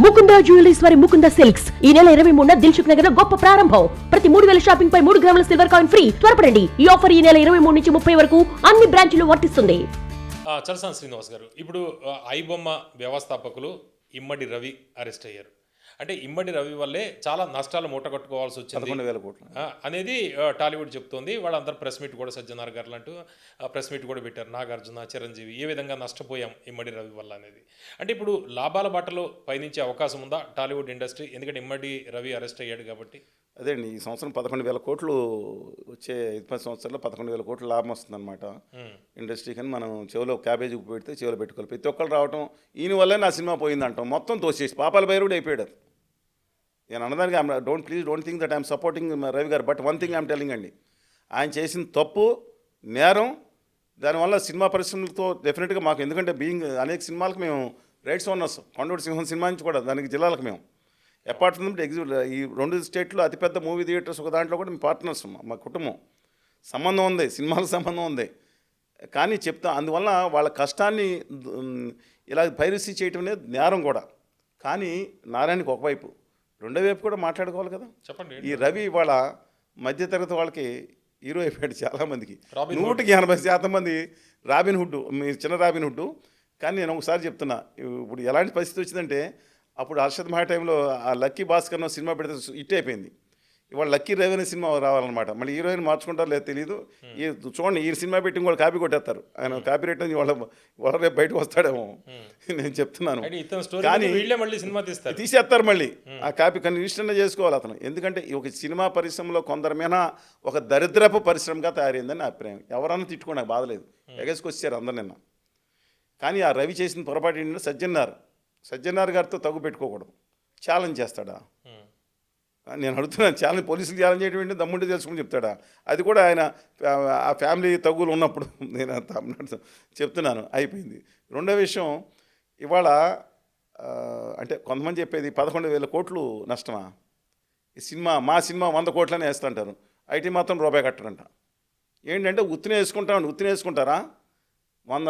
Mukunda jewelleries వారి Mukunda silks. ఈ నెల ఇరవై మూడున దిల్సుఖ్ నగర్లో గొప్ప ప్రారంభం. ప్రతి మూడు వేల షాపింగ్ పై మూడు గ్రాముల సిల్వర్ కాయిన్ ఫ్రీ. త్వరపడండి. ఈ ఆఫర్ ఈ నెల ఇరవై మూడు నుంచి ముప్పై వరకు అన్ని బ్రాంచ్లు వర్తిస్తుంది. ఆ, చలసాని శ్రీనివాస్ గారు ఇప్పుడు ఐబొమ్మ వ్యవస్థాపకులు ఇమ్మడి రవి అరెస్ట్ అయ్యారు. అంటే ఇమ్మడి రవి వల్లే చాలా నష్టాలు మూటగట్టుకోవాల్సి వచ్చింది. పదకొండు వేల కోట్లు. అనేది టాలీవుడ్ చెప్తోంది. వాళ్ళందరూ ప్రెస్ మీట్ కూడా సజ్జనార్ గారు అంటూ ప్రెస్ మీట్ కూడా పెట్టారు. నాగార్జున చిరంజీవి ఏ విధంగా నష్టపోయాం ఇమ్మడి రవి వల్ల అనేది. అంటే ఇప్పుడు లాభాల బాటలో పయనించే అవకాశం ఉందా టాలీవుడ్ ఇండస్ట్రీ? ఎందుకంటే ఇమ్మడి రవి అరెస్ట్ అయ్యాడు కాబట్టి. అదే అండి ఈ సంవత్సరం పదకొండు వేల కోట్లు వచ్చే ఐదు పది సంవత్సరాల్లో పదకొండు వేల కోట్లు లాభం వస్తుందన్నమాట. ఇండస్ట్రీ కానీ మనం చెవిలో క్యాబేజీ పెడితే చెవిలో పెట్టుకోవాలి. ప్రతి ఒక్కరు రావటం ఈయన వల్లే నా సినిమా పోయిందంటాం. మొత్తం తోసేసి పాపాల భైరుడు అయిపోయాడు. నేను అన్నదానికి I'm don't please don't think that I'm supporting Ravi గారు but one thing I'm telling అండి. ఆయన చేసిన తప్పు నేరం దానివల్ల సినిమా పరిశ్రమలతో డెఫినెట్గా మాకు ఎందుకంటే బీయింగ్ uh, అనేక సినిమాలకు మేము రైట్స్ ఓనర్స్ కొండూరు సింహం సినిమా నుంచి కూడా దానికి జిల్లాలకు మేము. అపార్ట్ ఫ్రమ్ ఎగ్జిక్యూట్ ఈ రెండు స్టేట్లో అతిపెద్ద మూవీ థియేటర్స్ ఒక దాంట్లో కూడా మేము పార్ట్నర్స్ మా కుటుంబం. సంబంధం ఉంది సినిమాలకు సంబంధం ఉంది. కానీ చెప్తా అందువల్ల వాళ్ళ కష్టాన్ని ఇలా పైరసీ చేయటం అనేది నేరం కూడా. కానీ నారాయణకి ఒకవైపు రెండో వైపు కూడా మాట్లాడుకోవాలి కదా. చెప్పండి. ఈ రవి ఇవాళ మధ్యతరగతి వాళ్ళకి హీరో అయిపోయాడు చాలామందికి. నూటికి ఎనభై శాతం మంది రాబిన్ హుడ్ మీ చిన్న రాబిన్ హుడ్ కానీ నేను ఒకసారి చెప్తున్నా ఇప్పుడు ఎలాంటి పరిస్థితి వచ్చిందంటే అప్పుడు హర్షద్ మహా టైంలో ఆ లక్కీ భాస్కర్ సినిమా పెడితే హిట్ అయిపోయింది. ఇవాళ లక్కీ రవి అనే సినిమా రావాలన్నమాట. మళ్ళీ హీరోయిన్ మార్చుకుంటారో లేదో తెలియదు ఈ చూడండి ఈ సినిమా పెట్టి కూడా కాపీ కొట్టేస్తారు. ఆయన కాపీ రేట్ వాళ్ళ వాళ్ళ రేపు బయటకు వస్తాడేమో. నేను చెప్తున్నాను. కానీ వీళ్ళే మళ్ళీ సినిమా తీస్తారు. తీసేస్తారు మళ్ళీ. ఆ కాపీ కానీ ఇష్టంగా చేసుకోవాలి అతను. ఎందుకంటే ఈ ఒక సినిమా పరిశ్రమలో కొందరి మీద ఒక దరిద్రపు పరిశ్రమగా తయారైందని నా అభిప్రాయం. ఎవరన్నా తిట్టుకో నాకు బాధలేదు ఎగసుకొచ్చారు అందరు నిన్న. కానీ ఆ రవి చేసిన పొరపాటు ఏంటంటే సజ్జన్నారు సజ్జన్నారు గారితో తగ్గు పెట్టుకోకూడదు. ఛాలెంజ్ చేస్తాడా. నేను అడుగుతున్నాను ఛాలెంజ్ పోలీసులు ఛాలెంజ్ చేయడం ఏంటి? దమ్ముంటే తెలుసుకుని చెప్తాడా? అది కూడా ఆయన ఆ- ఫ్యామిలీ తగ్గులు ఉన్నప్పుడు నేను అంత చెప్తున్నాను అయిపోయింది. రెండో విషయం ఇవాళ అంటే కొంతమంది చెప్పేది పదకొండు వేల కోట్లు నష్టమా? ఈ సినిమా మా సినిమా వంద కోట్లనే వేస్తుంటారు. ఐటీ మాత్రం రూపాయి కట్టడంట ఏంటంటే ఉత్తినే వేసుకుంటామండి ఉత్తినే వేసుకుంటారా? వంద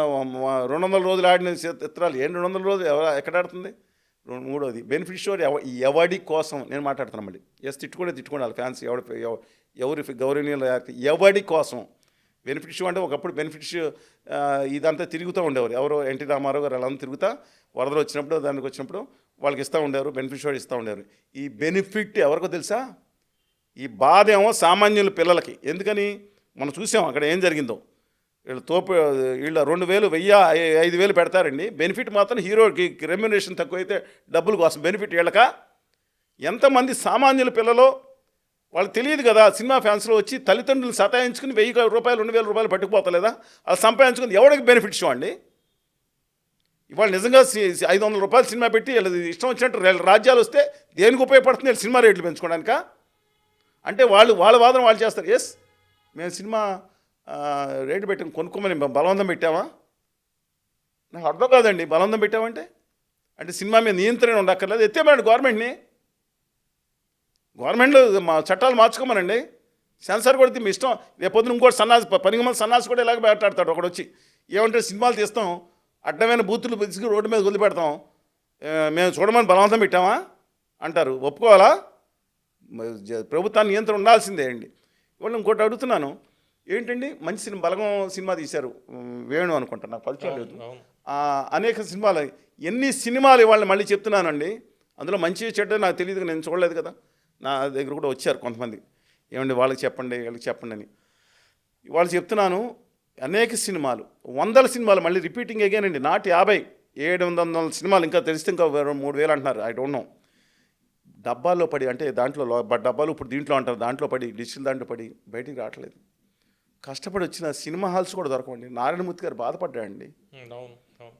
రెండు వందల రోజులు ఆడిన చిత్రాలు ఏం రెండు వందల రోజులు ఎవరు ఎక్కడ ఆడుతుంది? రెండు మూడోది బెనిఫిషియరీ ఎవ ఎవడి కోసం నేను మాట్లాడుతున్నాను మళ్ళీ. ఎస్ తిట్టుకుంటే తిట్టుకోండి వాళ్ళ ఫ్యాన్స్ ఎవడి ఎవ- ఎవరి గౌరవనీయులు ఎవడి కోసం? బెనిఫిషియో అంటే ఒకప్పుడు బెనిఫిషియో ఇదంతా తిరుగుతూ ఉండేవారు. ఎవరో ఎన్టీ రామారావు గారు అలా తిరుగుతా వరదలు వచ్చినప్పుడు దానికి వచ్చినప్పుడు వాళ్ళకి ఇస్తూ ఉండేవారు బెనిఫిషియరీ ఇస్తూ ఉండేవారు. ఈ బెనిఫిట్ ఎవరికో తెలుసా? ఈ బాధ ఏమో సామాన్యుల పిల్లలకి. ఎందుకని? మనం చూసాం అక్కడ ఏం జరిగిందో. వీళ్ళు తోపు వీళ్ళ రెండు వేలు వెయ్యి ఐదు వేలు పెడతారండి. బెనిఫిట్ మాత్రం హీరోకి రెమ్యునేషన్ తక్కువైతే డబ్బుల కోసం బెనిఫిట్ వీళ్ళక. ఎంతమంది సామాన్యుల పిల్లలు వాళ్ళకి తెలియదు కదా సినిమా ఫ్యాన్స్లో వచ్చి తల్లిదండ్రులు సతాయించుకుని వెయ్యి రూపాయలు రెండు వేల రూపాయలు పట్టుకుపోతలేదా? అది సంపాదించుకుని ఎవరికి బెనిఫిట్ ఇవ్వండి ఇవాళ నిజంగా ఐదు వందల రూపాయలు సినిమా పెట్టి వీళ్ళది ఇష్టం వచ్చినట్టు రాజ్యాలు వస్తే దేనికి ఉపయోగపడుతుంది వీళ్ళు సినిమా రేట్లు పెంచుకోవడానిక? అంటే వాళ్ళు వాళ్ళ వాదన వాళ్ళు చేస్తారు. ఎస్ మేము సినిమా రేటు పెట్టి కొనుక్కోమని బలవంతం పెట్టావా? నాకు అర్థం కాదండి. బలవంతం పెట్టామంటే అంటే సినిమా మీద నియంత్రణ ఉండక్కర్లేదు. ఎత్తేమండి గవర్నమెంట్ని. గవర్నమెంట్లో మా చట్టాలు మార్చుకోమనండి. సెన్సార్ కొడితే మీ ఇష్టం. రేపొద్దున ఇంకోటి సన్నాసి పనిగమల సన్నాసి కూడా ఇలాగ మాట్లాడతాడు ఒకడు వచ్చి. ఏమంటే సినిమాలు తీస్తాం. అడ్డమైన బూతులు తీసుకు రోడ్డు మీద వదిలిపెడతాం. మేము చూడమని బలవంతం పెట్టామా? అంటారు. ఒప్పుకోవాలా? ప్రభుత్వాన్ని నియంత్రణ ఉండాల్సిందే అండి. ఇవాళ ఇంకోటి అడుగుతున్నాను. ఏంటండి? మంచి సినిమా బలగం సినిమా తీశారు వేణు అనుకుంటా నాకు పరిచయం లేదు. అనేక సినిమాలు ఎన్ని సినిమాలు ఇవాళ మళ్ళీ చెప్తున్నానండి అందులో మంచి చెడ్డ నాకు తెలియదు నేను చూడలేదు కదా. నా దగ్గర కూడా వచ్చారు కొంతమంది. ఏమండి వాళ్ళకి చెప్పండి వీళ్ళకి చెప్పండి అని. ఇవాళ చెప్తున్నాను అనేక సినిమాలు వందల సినిమాలు మళ్ళీ రిపీటింగ్ అగైన్ అండి నాటి యాభై ఏడు వందల సినిమాలు ఇంకా తెలిస్తే ఇంకా మూడు వేలు అంటున్నారు ఐ డోంట్ నో. డబ్బాల్లో పడి అంటే దాంట్లో డబ్బాలు ఇప్పుడు దీంట్లో అంటారు దాంట్లో పడి డిజిటల్ దాంట్లో పడి బయటికి రావట్లేదు. కష్టపడి వచ్చిన సినిమా హాల్స్ కూడా దొరకవండి. నారాయణమూర్తి గారు బాధపడ్డాడండి.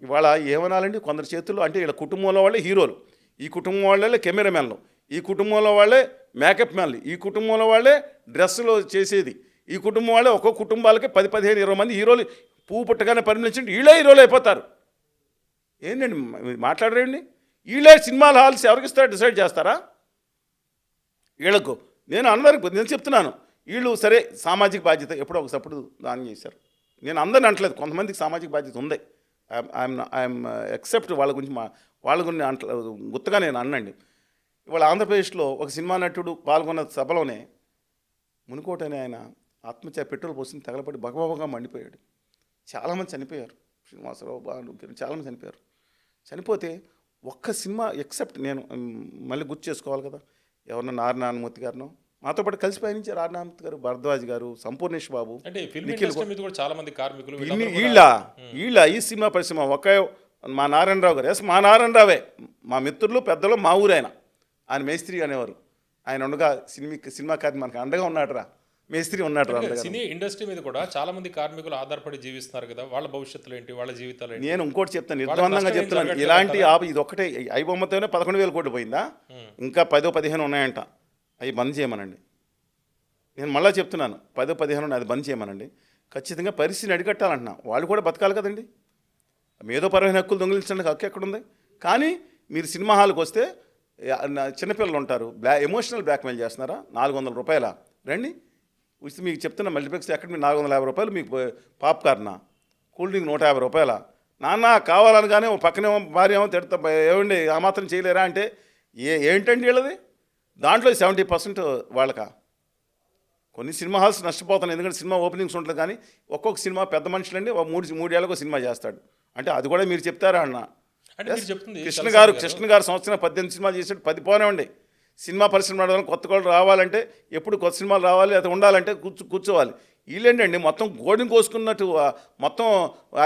ఇవాళ ఏమనాలండి? కొందరు చేతుల్లో అంటే వీళ్ళ కుటుంబంలో వాళ్ళే హీరోలు. ఈ కుటుంబం వాళ్ళే కెమెరామెన్లు ఈ కుటుంబంలో వాళ్ళే మేకప్ మ్యాన్లు. ఈ కుటుంబంలో వాళ్ళే డ్రెస్సులు చేసేది. ఈ కుటుంబం వాళ్ళే ఒక్కొక్క కుటుంబాలకి పది పదిహేను ఇరవై మంది హీరోలు పువ్వు పుట్టగానే పరిగణించి వీళ్ళే హీరోలు అయిపోతారు. ఏంటండి మాట్లాడరండి? వీళ్ళే సినిమాల హాల్స్ ఎవరికి ఇస్తారో డిసైడ్ చేస్తారా? వీళ్ళకు నేను అందరికి నేను చెప్తున్నాను. వీళ్ళు సరే సామాజిక బాధ్యత ఎప్పుడో ఒకసప్పుడు దానం చేశారు. నేను అందరిని అంటలేదు కొంతమందికి సామాజిక బాధ్యత ఉంది. ఐఎమ్ ఐఎమ్ ఎక్సెప్ట్ వాళ్ళ గురించి మా వాళ్ళ గురించి అంట గుర్తుగా నేను అన్నండి. ఇవాళ ఆంధ్రప్రదేశ్లో ఒక సినిమా నటుడు పాల్గొన్న సభలోనే మునుకోటనే ఆయన ఆత్మహత్య పెట్రోల్ పోసింది తగలపడి బగబగగా మండిపోయాడు. చాలామంది చనిపోయారు. శ్రీనివాసరావు బాను చాలామంది చనిపోయారు. చనిపోతే ఒక్క సినిమా ఎక్సెప్ట్ నేను మళ్ళీ గుర్తు చేసుకోవాలి కదా. ఎవరన్నా నారాయణమూర్తి గారినో మాతో పాటు కలిసి పయనించారు నారాయణమూర్తి గారు భరద్వాజ్ గారు సంపూర్ణేష్ బాబు అంటే చాలా మంది కార్మికులు వీళ్ళ వీళ్ళ ఈ సినిమా పరిశ్రమ ఒకే మా నారాయణరావు గారు. ఎస్ మా నారాయణరావే. మా మిత్రులు పెద్దలు మా ఊరైన. ఆయన మేస్త్రి అనేవారు. ఆయన ఉండగా సినిమా సినిమాకారి మనకు అండగా ఉన్నాడురా. మేస్త్రి ఉన్నాడు సినీ ఇండస్ట్రీ మీద కూడా చాలా మంది కార్మికులు ఆధారపడి జీవిస్తున్నారు కదా. వాళ్ళ భవిష్యత్తులు ఏంటి? వాళ్ళ జీవితాలు ఏంటి? నేను ఇంకోటి చెప్తాను ఏం చెప్తున్నాను. ఇలాంటి ఇది ఒకటే ఐ బొమ్మతోనే పదకొండు వేల కోట్లు పోయిందా? ఇంకా పదో పదిహేను ఉన్నాయంట. అవి బంద్ చేయమనండి. నేను మళ్ళీ చెప్తున్నాను పదో పదిహేను అది బంద్ చేయమనండి. ఖచ్చితంగా పరిస్థితిని అడిగట్టాలంటున్నా వాళ్ళు కూడా బతకాలి కదండి. మేధోపరమైన హక్కులు దొంగిలించడానికి హక్కు ఎక్కడుంది? కానీ మీరు సినిమా హాల్కి వస్తే నా చిన్నపిల్లలు ఉంటారు. బ్లా ఎమోషనల్ బ్లాక్మెయిల్ చేస్తున్నారా? నాలుగు వందల రూపాయల? రండి. ఉచిత మీకు చెప్తున్న మల్టీప్లెక్స్ ఎక్కడ మీరు నాలుగు వందల యాభై రూపాయలు మీకు పాప్కార్నా కూల్ డ్రింక్ నూట యాభై రూపాయల? నాన్న కావాలనగానే ఓ పక్కనే భార్య ఏమో తిడతా ఏమండి ఆ మాత్రం చేయలేరా అంటే ఏ ఏంటండి వీళ్ళది? దాంట్లో సెవెంటీ పర్సెంట్ వాళ్ళకా? కొన్ని సినిమా హాల్స్ నష్టపోతున్నాయి. ఎందుకంటే సినిమా ఓపెనింగ్స్ ఉంటుంది కానీ ఒక్కొక్క సినిమా పెద్ద మనుషులండి ఒక మూడు మూడేళ్ళకు సినిమా చేస్తాడు. అంటే అది కూడా మీరు చెప్తారా అన్న? కృష్ణ గారు. కృష్ణ గారు సంవత్సరం పద్దెనిమిది సినిమాలు చేసాడు పది పోనివ్వండి. సినిమా పరిశ్రమ కొత్త వాళ్ళు రావాలంటే ఎప్పుడు కొత్త సినిమాలు రావాలి అది ఉండాలంటే కూర్చో కూర్చోవాలి. వీళ్ళేంటండి? మొత్తం గోడిని కోసుకున్నట్టు మొత్తం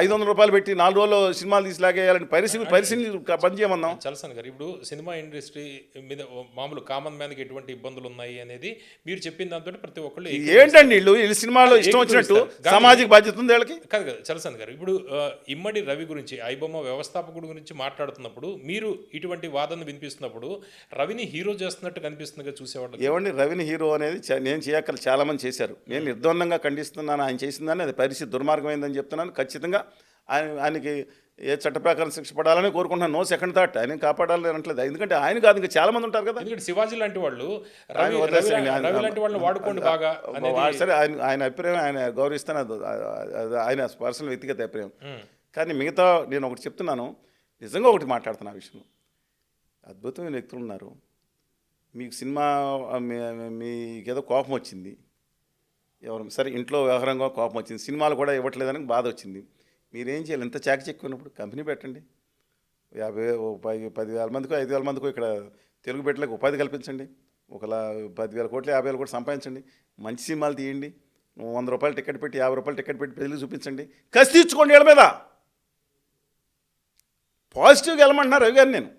ఐదు వందల రూపాయలు పెట్టి నాలుగు రోజులు సినిమాలు తీసిలాగేయాలని పరిస్థితి పరిస్థితి పని చేయమన్నాం. చలసాని గారు ఇప్పుడు సినిమా ఇండస్ట్రీ మీద మామూలు కామన్ మ్యాన్కి ఎటువంటి ఇబ్బందులు ఉన్నాయి అనేది మీరు చెప్పిన దాంతో ప్రతి ఒక్కళ్ళు. ఏంటండి వీళ్ళు? వీళ్ళు సినిమాలో ఇష్టం వచ్చినట్టు. సామాజిక బాధ్యత ఉంది వీళ్ళకి? కాదు కదా చలసాని గారు ఇప్పుడు ఇమ్మడి రవి గురించి ఐబొమ్మ వ్యవస్థాపకుడు గురించి మాట్లాడుతున్నప్పుడు మీరు ఇటువంటి వాదన వినిపిస్తున్నప్పుడు రవిని హీరో చేస్తున్నట్టు కనిపిస్తుందిగా చూసేవాళ్ళు. ఏమండి? రవిని హీరో అనేది నేను చేయక్కలు చాలామంది చేశారు. నేను నిర్ద్వందంగా ఖండిస్తున్నాను ఆయన చేసిందని అది పరిస్థితి దుర్మార్గమైందని చెప్తున్నాను. ఖచ్చితంగా ఆయన ఆయనకి ఏ చట్ట ప్రకారం శిక్ష పడాలని కోరుకుంటున్నాను. No second thought. ఆయన కాపాడాలని అనట్లేదు. ఎందుకంటే ఆయన కాదు ఇంకా చాలా మంది ఉంటారు కదా. ఎందుకంటే శివాజీ లాంటి వాళ్ళు లాంటి వాళ్ళని వాడుకోండి బాగా సరే ఆయన ఆయన అభిప్రాయం ఆయన గౌరవిస్తాను. అది ఆయన పర్సనల్ వ్యక్తిగత అభిప్రాయం. కానీ మిగతా నేను ఒకటి చెప్తున్నాను. నిజంగా ఒకటి మాట్లాడుతున్నా ఆ విషయంలో. అద్భుతమైన వ్యక్తులు ఉన్నారు. మీకు సినిమా మీకేదో కోపం వచ్చింది. ఎవరు సరే ఇంట్లో వ్యవహారంగా కోపం వచ్చింది. సినిమాలు కూడా ఇవ్వట్లేదని బాధ వచ్చింది. మీరేం చేయాలి? ఇంత చాకచెక్కున్నప్పుడు కంపెనీ పెట్టండి. యాభై పది పదివేల మందికో ఐదు వేల మందికో ఇక్కడ తెలుగు బిడ్డలకు ఉపాధి కల్పించండి. ఒకలా పదివేల కోట్లు యాభై వేల కోట్లు సంపాదించండి. మంచి సినిమాలు తీయండి. వంద రూపాయలు టికెట్ పెట్టి యాభై రూపాయలు టికెట్ పెట్టి ప్రజలకు చూపించండి. కసి తీర్చుకోండి వీళ్ళ మీద. పాజిటివ్గా వెళ్ళమంటున్నారు రవి గారు నేను.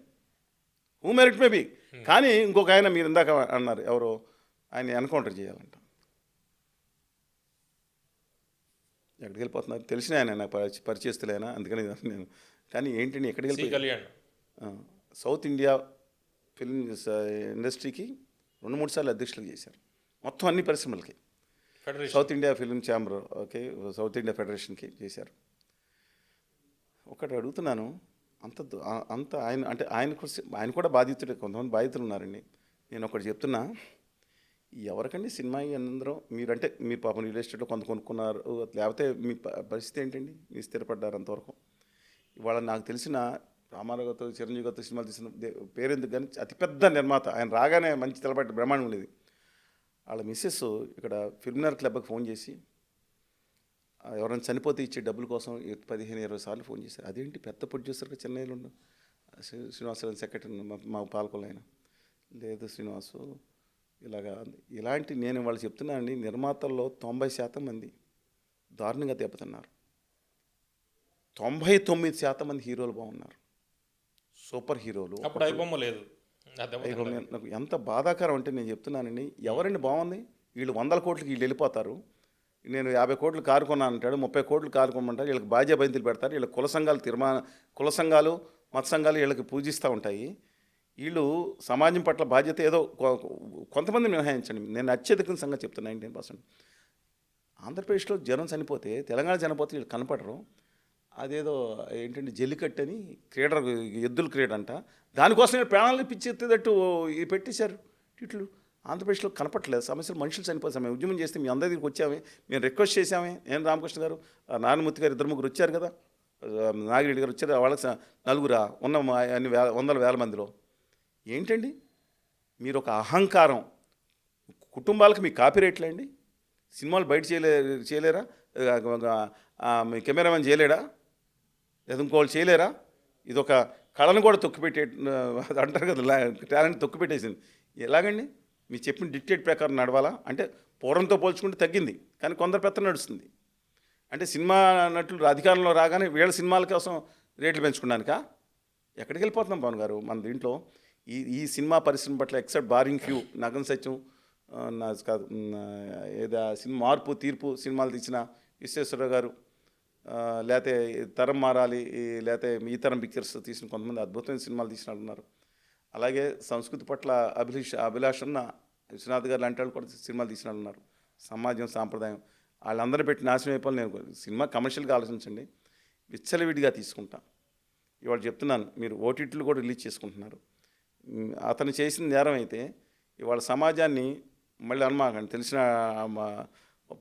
హూ మెరిట్ మేబీ కానీ ఇంకొక ఆయన మీరు ఇందాక అన్నారు ఎవరు? ఆయన ఎన్కౌంటర్ చేయాలంట. ఎక్కడికి వెళ్ళిపోతున్నారు? తెలిసిన ఆయన నాకు పరిచ- పరిచయస్తులేనా అందుకని నేను కానీ ఏంటండి ఎక్కడికి సి వెళ్ళిపోయి కళ్యాణ్. ఆ, సౌత్ ఇండియా ఫిల్మ్ ఇండస్ట్రీకి రెండు మూడు సార్లు అధ్యక్షులు చేశారు. మొత్తం అన్ని పరిశ్రమలకి. Federation. South India film chamber okay south India ఫెడరేషన్కి చేశారు. ఒకటి అడుగుతున్నాను అంత అంత ఆయన అంటే ఆయన కూడా ఆయన కూడా బాధితుడే కొంతమంది బాధితులు ఉన్నారండి. నేను ఒకటి చెప్తున్నా ఎవరికండి సినిమా అందరూ మీరంటే మీ పాపం రియల్ ఎస్టేట్లో కొంత కొనుక్కున్నారు. లేకపోతే మీ ప- పరిస్థితి ఏంటండి? మీరు స్థిరపడ్డారు అంతవరకు? ఇవాళ నాకు తెలిసిన రామారావు గారితో చిరంజీవి గారితో సినిమాలు తీసిన పేరెందుకు కానీ అతిపెద్ద నిర్మాత. ఆయన రాగానే మంచి తెలబట్టి బ్రహ్మాండం ఉండేది. వాళ్ళ మిస్సెస్ ఇక్కడ ఫిల్మినార్ క్లబ్కి ఫోన్ చేసి ఎవరైనా చనిపోతే ఇచ్చే డబ్బుల కోసం పదిహేను ఇరవై సార్లు ఫోన్ చేశారు. అదేంటి పెద్ద ప్రొడ్యూసర్గా చెన్నైలో ఉండు? శ్రీనివాసరావు సెక్రటరీ మా- మా పాలకొల్లు ఆయన. లేదు శ్రీనివాసు ఇలాగా. ఇలాంటి నేను వాళ్ళు చెప్తున్నానండి నిర్మాతల్లో తొంభై శాతం మంది దారుణంగా దెబ్బతిన్నారు తొంభై తొమ్మిది శాతం మంది హీరోలు బాగున్నారు. సూపర్ హీరోలు అప్పుడు లేదు. నాకు ఎంత బాధాకరం అంటే నేను చెప్తున్నానండి ఎవరండి బాగుంది? వీళ్ళు వందల కోట్లకి వీళ్ళు వెళ్ళిపోతారు. నేను యాభై కోట్లు కారు కొన్నాను అంటాడు ముప్పై కోట్లు కారు వీళ్ళకి బాధ్య బంతులు పెడతారు వీళ్ళకి కుల సంఘాలు తీర్మా కుల సంఘాలు మత సంఘాలు వీళ్ళకి పూజిస్తూ ఉంటాయి. వీళ్ళు సమాజం పట్ల బాధ్యత ఏదో కొ- కొంతమంది మినహాయించండి. నేను అత్యధిక సంగతి చెప్తున్నా నైన్టీన్ పర్సెంట్. ఆంధ్రప్రదేశ్లో జనం చనిపోతే తెలంగాణ చనిపోతే వీళ్ళు కనపడరు. అదేదో ఏంటంటే జల్లికట్టు అని క్రీడ ఎద్దుల క్రీడ అంట. దానికోసం ప్రాణాలు పిచ్చెత్తేటట్టు పెట్టేశారు ఇట్లు ఆంధ్రప్రదేశ్లో కనపట్లేదు సమస్యలు మనుషులు చనిపోతాం మేము ఉద్యమం చేస్తే మీ అందరి దగ్గరికి వచ్చామే. మేము రిక్వెస్ట్ చేశామే. నేను రామకృష్ణ గారు ఆ నారాయణమూర్తి గారు ఇద్దరు ముగ్గురు వచ్చారు కదా. నాగిరెడ్డి గారు వచ్చారు. వాళ్ళకి నలుగురా. ఉన్న అన్ని వేల వందల వేల మందిలో. ఏంటండి? మీరు ఒక అహంకారం. కుటుంబాలకు మీ కాపీ రేట్లే అండి సినిమాలు బయట చేయలే చేయలేరా? మీ కెమెరామెన్ చేయలేడా? లేదా ఇంకోళ్ళు చేయలేరా? ఇది ఒక కళను కూడా తొక్కిపెట్టే అంటారు కదా టాలెంట్ తొక్కిపెట్టేసింది. ఎలాగండి? మీరు చెప్పిన డిక్టేట్ ప్రకారం నడవాలా? అంటే పూర్వంతో పోల్చుకుంటే తగ్గింది కానీ కొందరు పెద్ద నడుస్తుంది. అంటే సినిమా నటులు అధికారంలో రాగానే వీళ్ళ సినిమాల కోసం రేట్లు పెంచుకున్నానుకా? ఎక్కడికి వెళ్ళిపోతున్నాం పవన్ గారు మన దీంట్లో? ఈ ఈ సినిమా పరిశ్రమ పట్ల ఎక్సెప్ట్ బారింగ్ ఫ్యూ నగం సత్యం నా కాదు ఏదో సినిమా మార్పు తీర్పు సినిమాలు తీసిన విశ్వేశ్వరరావు గారు లేతే తరం మారాలి లేతే ఈ తరం పిక్చర్స్ తీసిన కొంతమంది అద్భుతమైన సినిమాలు తీసినట్టున్నారు. ఉన్నారు అలాగే సంస్కృతి పట్ల అభిలాష అభిలాష ఉన్న విశ్వనాథ్ గారు లాంటి వాళ్ళు కూడా సినిమాలు తీసినట్టున్నారు. ఉన్నారు సమాజం సాంప్రదాయం వాళ్ళందరూ పెట్టి నాశనం అయిపోయి నేను సినిమా కమర్షియల్గా ఆలోచించండి. విచ్చలవిడిగా తీసుకుంటా. ఇవాళ చెప్తున్నాను మీరు ఓటీటీలు కూడా రిలీజ్ చేసుకుంటున్నారు. అతను చేసిన నేరం అయితే ఇవాళ సమాజాన్ని మళ్ళీ అనుమాకండి తెలిసిన మా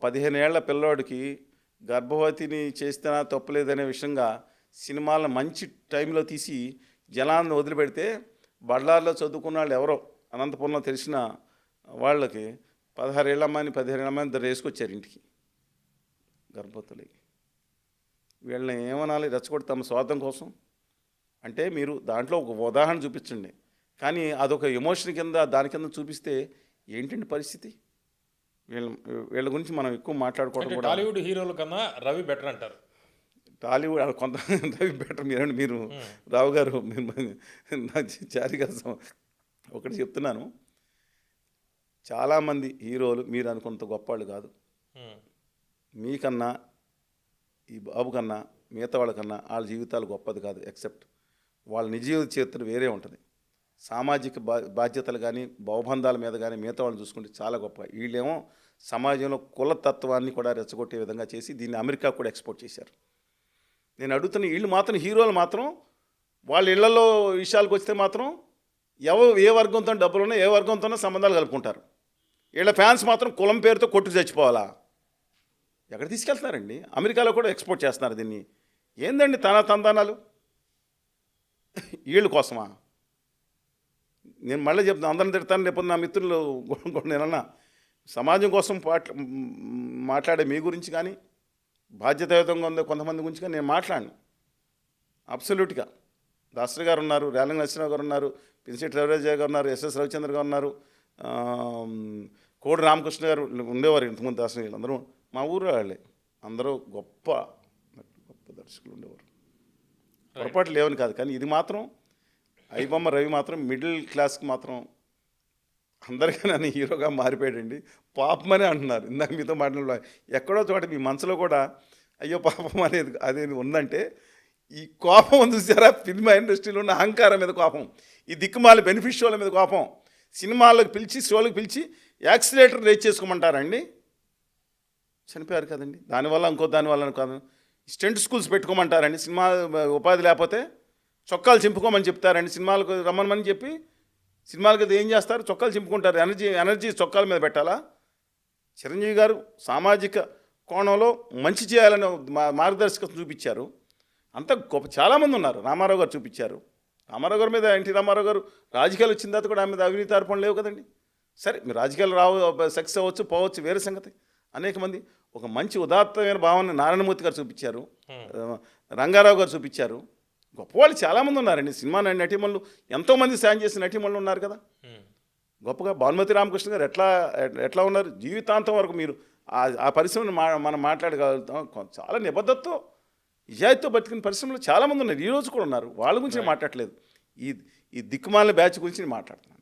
పదిహేను ఏళ్ళ పిల్లోడికి గర్భవతిని చేస్తేనా తప్పలేదనే విషయంగా సినిమాలను మంచి టైంలో తీసి జనాలను వదిలిపెడితే బళ్ళార్లో చదువుకున్న వాళ్ళు ఎవరో అనంతపురంలో తెలిసిన వాళ్ళకి పదహారు ఏళ్ళ అమ్మాయిని పదిహేను ఏళ్ళ అమ్మాయిని ఇద్దరు వేసుకొచ్చారు ఇంటికి. గర్భవతులకి. వీళ్ళని ఏమనాలి? రెచ్చగొట్టి తమ స్వార్థం కోసం. అంటే మీరు దాంట్లో ఒక ఉదాహరణ చూపించండి. కానీ అదొక ఎమోషన్ కింద దాని కింద చూపిస్తే ఏంటండి పరిస్థితి? వీళ్ళ వీళ్ళ గురించి మనం ఎక్కువ మాట్లాడుకోవడం టాలీవుడ్ హీరోల కన్నా రవి బెటర్ అంటారు. టాలీవుడ్ కొంత బెటర్ మీరండి మీరు రావు గారు మీరు నా చారి సమ- ఒకటి చెప్తున్నాను. చాలామంది హీరోలు మీరు అనుకున్నంత గొప్పవాళ్ళు కాదు. మీకన్నా ఈ బాబు కన్నా మిగతా వాళ్ళకన్నా వాళ్ళ జీవితాలు గొప్పది కాదు ఎక్సెప్ట్. వాళ్ళ నిజ జీవిత చరిత్ర వేరే ఉంటుంది. సామాజిక బా బాధ్యతలు కానీ భవబంధాల మీద కానీ మిగతా వాళ్ళని చూసుకుంటే చాలా గొప్ప. వీళ్ళేమో సమాజంలో కులతత్వాన్ని కూడా రెచ్చగొట్టే విధంగా చేసి దీన్ని అమెరికా కూడా ఎక్స్పోర్ట్ చేశారు. నేను అడుగుతున్న వీళ్ళు మాత్రం హీరోలు మాత్రం వాళ్ళ ఇళ్ళలో విషయాలకు వస్తే మాత్రం ఎవరు ఏ వర్గంతో డబ్బులు ఉన్నా ఏ వర్గంతోనో సంబంధాలు కలుపుకుంటారు. వీళ్ళ ఫ్యాన్స్ మాత్రం కులం పేరుతో కొట్టు చచ్చిపోవాలా? ఎక్కడ తీసుకెళ్తున్నారండి? అమెరికాలో కూడా ఎక్స్పోర్ట్ చేస్తున్నారు దీన్ని. ఏందండి తన తందానాలు? వీళ్ళ కోసమా? నేను మళ్ళీ చెప్తాను అందరిని తిడతాను రేపు నా మిత్రులు నేనన్నా. సమాజం కోసం పాట మాట్లాడే మీ గురించి కానీ బాధ్యతాయుతంగా ఉండే కొంతమంది గురించి కానీ నేను మాట్లాడను. అబ్సల్యూట్గా దాసరి గారు ఉన్నారు రేలంగి నరసింహరావు గారు ఉన్నారు పిన్సిటి రవిరాజ గారు ఉన్నారు ఎస్ఎస్ రవిచంద్ర గారు ఉన్నారు కోడి రామకృష్ణ గారు ఉండేవారు ఇంతకుముందు దాసరి గారు. అందరూ మా ఊరు వాళ్ళే. అందరూ గొప్ప గొప్ప దర్శకులు ఉండేవారు. పొరపాటు లేవని కాదు కానీ ఇది మాత్రం ఐబొమ్మ రవి మాత్రం మిడిల్ క్లాస్కి మాత్రం అందరికీ నన్ను హీరోగా మారిపోయాడండి. పాపమనే అంటున్నారు. ఇందాక మీతో మాట్లాడ ఎక్కడో చోట మీ మనసులో కూడా అయ్యో పాపం అనేది అదేది ఉందంటే ఈ కోపం చూసారా? సినిమా ఇండస్ట్రీలో ఉన్న అహంకారం మీద కోపం ఈ దిక్కుమాల బెనిఫిట్ షోల మీద కోపం సినిమాలకు పిలిచి షోలకు పిలిచి యాక్సిలేటర్ రేట్ చేసుకోమంటారండి? చనిపోయారు కదండి. దానివల్ల ఇంకో దానివల్ల కాదు. Stent schools పెట్టుకోమంటారండి. సినిమా ఉపాధి లేకపోతే చొక్కాలు చింపుకోమని చెప్తారండి. సినిమాలకు రమ్మనమని చెప్పి సినిమాలకు ఏం చేస్తారు? చొక్కాలు చింపుకుంటారు. ఎనర్జీ ఎనర్జీ చొక్కాల మీద పెట్టాలా? చిరంజీవి గారు సామాజిక కోణంలో మంచి చేయాలని మా- మార్గదర్శకత్వం చూపించారు. అంత గొప్ప చాలామంది ఉన్నారు. రామారావు గారు చూపించారు. రామారావు గారి మీద ఎన్టీ రామారావు గారు రాజకీయాలు వచ్చిన తర్వాత కూడా ఆమె మీద అవినీతి ఆరోపణలు లేవు కదండి. సరే మీరు రాజకీయాలు రావు సక్సెస్ అవ్వచ్చు పోవచ్చు వేరే సంగతి. అనేక మంది ఒక మంచి ఉదాత్తమైన భావాన్ని నారాయణమూర్తి గారు చూపించారు. రంగారావు గారు చూపించారు. గొప్పవాళ్ళు చాలామంది ఉన్నారండి. సినిమా నటి- నటీమణులు. ఎంతోమంది సాయం చేసిన నటీమణులు ఉన్నారు కదా. గొప్పగా భానుమతి రామకృష్ణ గారు ఎట్లా ఎట్లా ఉన్నారు? జీవితాంతం వరకు మీరు ఆ- ఆ పరిశ్రమను మా మనం మాట్లాడగలుగుతాం. చాలా నిబద్ధతతో నిజాయితీతో బతికిన పరిశ్రమలు చాలామంది ఉన్నారు. ఈ రోజు కూడా ఉన్నారు. వాళ్ళ గురించి నేను మాట్లాడట్లేదు ఈ ఈ దిక్కుమాలిన బ్యాచ్ గురించి నేను మాట్లాడుతున్నాను